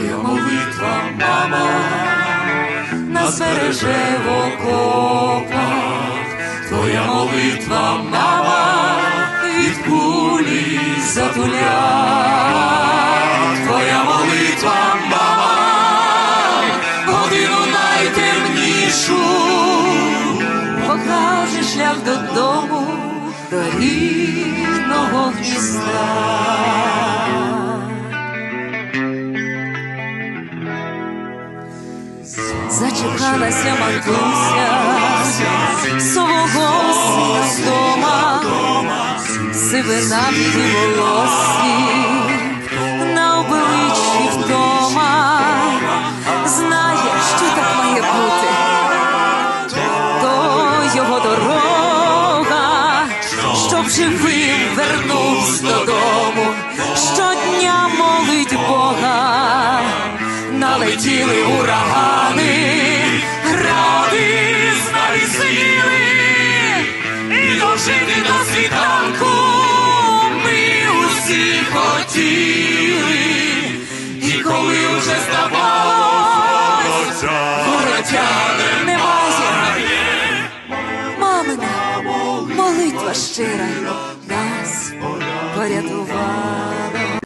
Твоя молитва, мама, нас береже в окопах, Твоя молитва, мама, від кулі затуля, Твоя молитва, мама, годину найтемнішу, покаже шлях додому, до рідного гнізда. Зачекалася матуся свого сина вдома, сивина в її волосі, на обличчі вдома, знає, що так має бути, то його дорога, щоб живим вернувся додому, налетіли урагани, гради знавісили, і дожити до світанку ми усі хотіли, і коли вже здавалось, городяне немає, мамина молитва щира нас порятувала.